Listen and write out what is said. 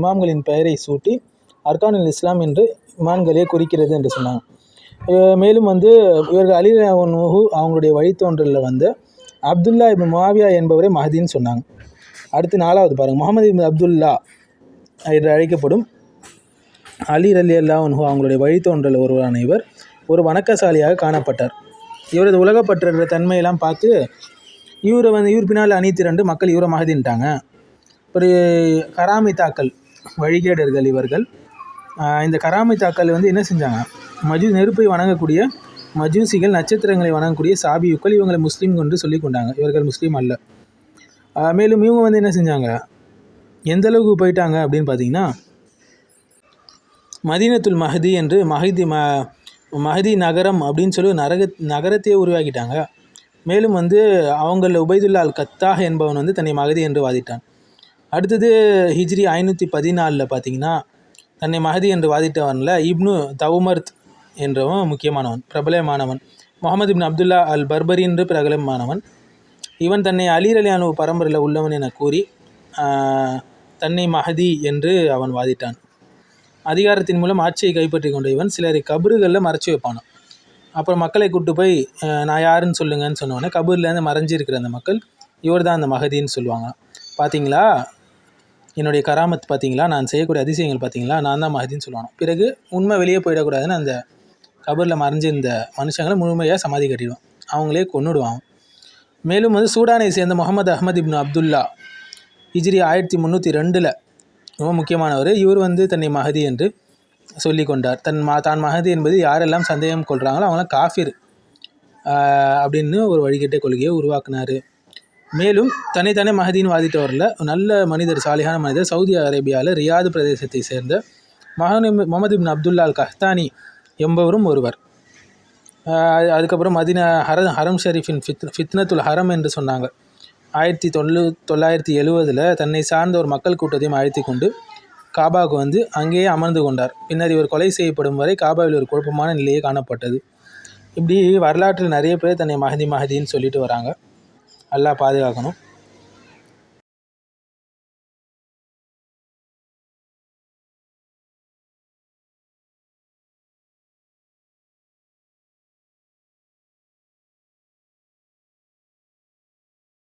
இமாம்களின் பெயரை சூட்டி அர்கானுல் இஸ்லாம் என்று இமான்களே குறிக்கிறது என்று சொன்னாங்க. மேலும் வந்து இவர்கள் அலி நூஹு அவங்களுடைய வழித்தோன்றலில் வந்து அப்துல்லா இப்னு மாவியா என்பவரை மஹதின்னு சொன்னாங்க. அடுத்து நாலாவது பாருங்கள் முகமது இப்னு அப்துல்லா என்று அழைக்கப்படும் அலி ரலி அல்லாஹ் அவங்களுடைய வழித்தோன்றல் ஒருவரான இவர் ஒரு வணக்கசாலியாக காணப்பட்டார். இவரது உலகப்பற்ற தன்மையெல்லாம் பார்த்து இவரை வந்து இவர் பின்னால் அணி திரண்டு மக்கள் இவரை மகதின்ட்டாங்க ஒரு கராமித்தாக்கள் வழிகேடர்கள் இவர்கள். இந்த கராமித்தாக்கள் வந்து என்ன செஞ்சாங்க? மஜு நெருப்பை வணங்கக்கூடிய மஜூசிகள் நட்சத்திரங்களை வணங்கக்கூடிய சாபியுக்கள் இவங்களை முஸ்லீம் என்று சொல்லி கொண்டாங்க. இவர்கள் முஸ்லீம் அல்ல. மேலும் இவங்க வந்து என்ன செஞ்சாங்க? எந்த அளவுக்கு போயிட்டாங்க அப்படின்னு பார்த்தீங்கன்னா மதீனத்துல் மஹதி என்று மஹதி ம மஹதி நகரம் அப்படின்னு சொல்லி நரக நகரத்தையே உருவாக்கிட்டாங்க. மேலும் வந்து அவங்கள உபைதுல்லா அல் என்பவன் வந்து தன்னை மகதி என்று வாதிட்டான். அடுத்தது ஹிஜ்ரி ஐநூற்றி பதினாலில் பார்த்தீங்கன்னா தன்னை மஹதி என்று வாதிட்டவனில் இப்னு தவுமர்த் என்றவன் முக்கியமானவன் பிரபலமானவன். Muhammad Ibn Abdullah al Barbari என்று பிரபலமானவன். இவன் தன்னை அலி அலியானு பரம்பரையில் உள்ளவன் என கூறி தன்னை மஹதி என்று அவன் வாதிட்டான். அதிகாரத்தின் மூலம் ஆட்சியை கைப்பற்றி கொண்ட இவன் சிலரை கபறுகளில் மறைச்சி வைப்பானான். அப்புறம் மக்களை கூட்டு போய் நான் யாருன்னு சொல்லுங்கன்னு சொன்னோன்னே கபூர்லேருந்து மறைஞ்சிருக்கிற அந்த மக்கள் இவர் தான் அந்த மகதின்னு சொல்லுவாங்க பார்த்தீங்களா என்னுடைய கராமத் பார்த்தீங்களா நான் செய்யக்கூடிய அதிசயங்கள் பார்த்தீங்களா நான் தான் மகதின்னு சொல்லுவாங்க பிறகு உண்மை வெளியே போயிடக்கூடாதுன்னு அந்த கபரில் மறைஞ்சிருந்த மனுஷங்களை முழுமையாக சமாதி கட்டிடுவான். அவங்களே கொன்னுடுவான். மேலும் வந்து சூடானை சேர்ந்த முகமது அஹமது இப்னு அப்துல்லா ஹிஜ்ரி ஆயிரத்தி முந்நூற்றி ரெண்டில் ரொம்ப முக்கியமானவர். இவர் வந்து தன்னை மகதி என்று சொல்லி கொண்டார். தன் மா தான் மகதி என்பது யாரெல்லாம் சந்தேகம் கொள்கிறாங்களோ அவங்களாம் காஃபிர் அப்படின்னு ஒரு வழிகட்ட கொள்கையை உருவாக்குனார். மேலும் தன்னைத்தானே மகதின்னு வாதிட்டவரில் நல்ல மனிதர் சாலிகான மனிதர் சவுதி அரேபியாவில் ரியாது பிரதேசத்தை சேர்ந்த மஹன் முகமது இப்னு அப்துல்லால் கஹ்தானி என்பவரும் ஒருவர். அதுக்கப்புறம் மதினா ஹர ஹரம் ஷரீஃபின் ஃபித் ஃபித்னத்துல் ஹரம் என்று சொன்னாங்க. ஆயிரத்தி தொண்ணூ தொள்ளாயிரத்தி எழுவதில் தன்னை சார்ந்த ஒரு மக்கள் கூட்டத்தையும் அழைத்து கொண்டு காபாவுக்கு வந்து அங்கேயே அமர்ந்து கொண்டார். பின்னர் இவர் கொலை செய்யப்படும் வரை காபாவில் ஒரு குழப்பமான நிலையே காணப்பட்டது. இப்படி வரலாற்றில் நிறைய பேர் தன்னை மகதி மகதின்னு சொல்லிட்டு வராங்க. நல்லா பாதுகாக்கணும்.